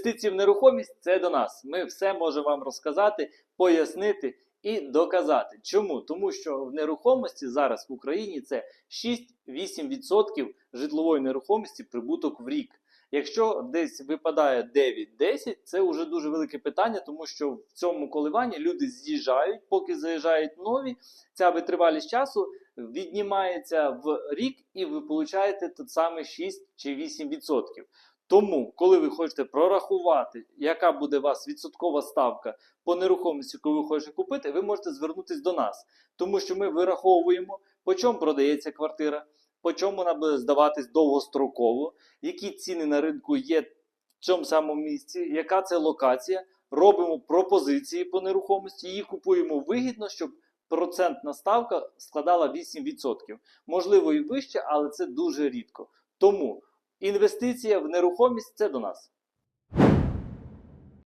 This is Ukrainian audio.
Інвестиції в нерухомість це до нас. Ми все можемо вам розказати, пояснити і доказати. Чому? Тому що в нерухомості зараз в Україні це 6-8% житлової нерухомості прибуток в рік. Якщо десь випадає 9-10, це вже дуже велике питання, тому що в цьому коливанні люди з'їжджають, поки заїжджають нові. Ця витривалість часу віднімається в рік, і ви получаєте тот самий 6 чи 8%. Тому, коли ви хочете прорахувати, яка буде у вас відсоткова ставка по нерухомості, яку ви хочете купити, ви можете звернутися до нас, тому що ми вираховуємо, по чому продається квартира, по чому вона буде здаватись довгостроково, які ціни на ринку є в цьому самому місці, яка це локація. Робимо пропозиції по нерухомості, її купуємо вигідно, щоб процентна ставка складала 8%. Можливо, і вище, але це дуже рідко. Тому Інвестиція в нерухомість це до нас.